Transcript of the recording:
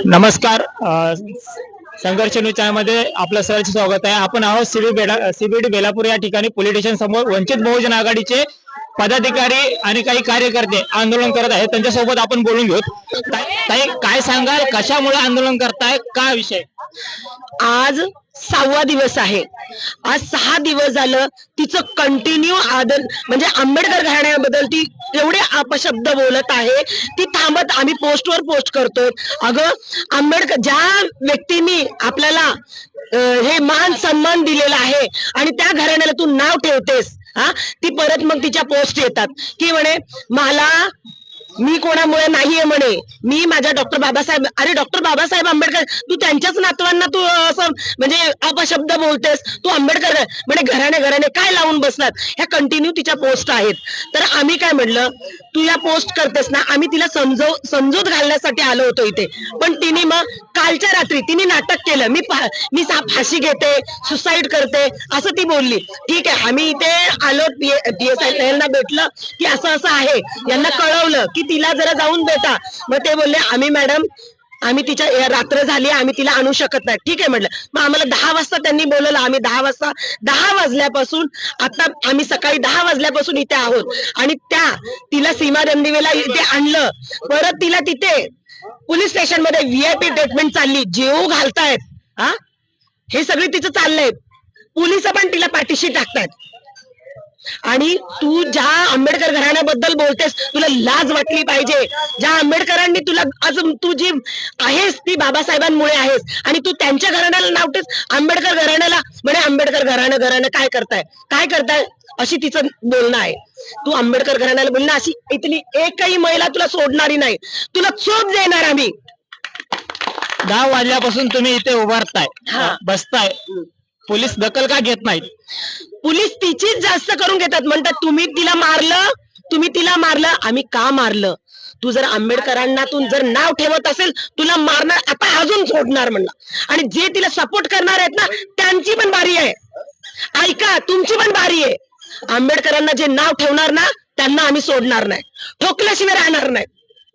नमस्कार संघर्ष न्यूज चॅनलमध्ये आपलं सहर्ष स्वागत आहे. आपण आहोत सीबी बेला सीबीडी बेलापूर या ठिकाणी पोलीस स्टेशन समोर वंचित बहुजन आघाडीचे पदाधिकारी आणि काही कार्यकर्ते आंदोलन करत आहेत. त्यांच्यासोबत आपण बोलून घेऊ. ताई काय सांगाल? कशामुळे आंदोलन करताय? का विषय? आज सहावा दिवस आहे. आज सहा दिवस झालं तिचं कंटिन्यू आदर म्हणजे आंबेडकर घराण्याबद्दल ती एवढे अपशब्द बोलत आहे. ती थांबत आम्ही पोस्टवर पोस्ट करतो अगं आंबेडकर ज्या व्यक्तींनी आपल्याला हे मान सन्मान दिलेला आहे आणि त्या घराण्याला तू नाव ठेवतेस हा? ती परत मग तिच्या पोस्ट येतात. की म्हणे मला मी कोणामुळे नाहीये म्हणे. मी माझ्या डॉक्टर बाबासाहेब अरे डॉक्टर बाबासाहेब आंबेडकर तू त्यांच्याच नातवांना तू असं म्हणजे अपशब्द बोलतेस. तू आंबेडकर म्हणे घराने घराने काय लावून बसणार ह्या कंटिन्यू तिच्या पोस्ट आहेत. तर आम्ही काय म्हणलं तू या पोस्ट करतेस ना आम्ही तिला समजव समजूत घालण्यासाठी आलो होतो इथे. पण तिने मग कालच्या रात्री तिने नाटक केलं. मी मी सा- फाशी घेते सुसाईड करते असं ती बोलली. ठीक आहे आम्ही इथे आलो पीएसआय भेटलं की असं असं आहे. यांना कळवलं की तिला जरा जाऊन भेटा. मग ते बोलले आम्ही मॅडम आम्ही तिच्या रात्र झाली आम्ही तिला आणू शकत नाही. ठीक आहे म्हटलं. मग आम्हाला दहा वाजता त्यांनी बोलवलं. आम्ही दहा वाजता दहा वाजल्यापासून आता आम्ही सकाळी दहा वाजल्यापासून इथे आहोत. आणि त्या तिला सीमा रणदिवेला इथे आणलं. परत तिला तिथे पोलीस स्टेशनमध्ये व्हीआयपी ट्रीटमेंट चालली. जेव घालतायत. हा? हे सगळे तिचं चाललंय. पोलीस पण तिला पाठीशी टाकतायत. आणि तू ज्या आंबेडकर घराण्याबद्दल बोलतेस तुला लाज वाटली पाहिजे. ज्या आंबेडकरांनी तुला आज तू जी आहेस ती बाबासाहेबांमुळे आहेस. आणि तू त्यांच्या घराण्याला नावतेस आंबेडकर घराण्याला म्हणे आंबेडकर घराणं घराणं काय करताय? काय करताय? अशी तिचं बोलणं आहे. तू आंबेडकर घराण्याला बोलणं अशी इथली एकही महिला तुला सोडणारी नाही. तुला चोप देणार आम्ही. दहा वाजल्यापासून तुम्ही इथे उभारताय. हा. बसताय. पोलीस दखल का घेत नाहीत? पोलीस तिचीच जास्त करून घेतात. म्हणतात तुम्ही तिला मारलं तुम्ही तिला मारलं आम्ही का मारलं? तू जर आंबेडकरांना तू जर नाव ठेवत असेल तुला मारणार आता अजून सोडणार म्हणलं. आणि जे तिला सपोर्ट करणार आहेत ना त्यांची पण बारी आहे. ऐका तुमची पण बारी आहे. आंबेडकरांना जे नाव ठेवणार ना त्यांना आम्ही सोडणार नाही. ठोकल्याशिवाय राहणार नाही.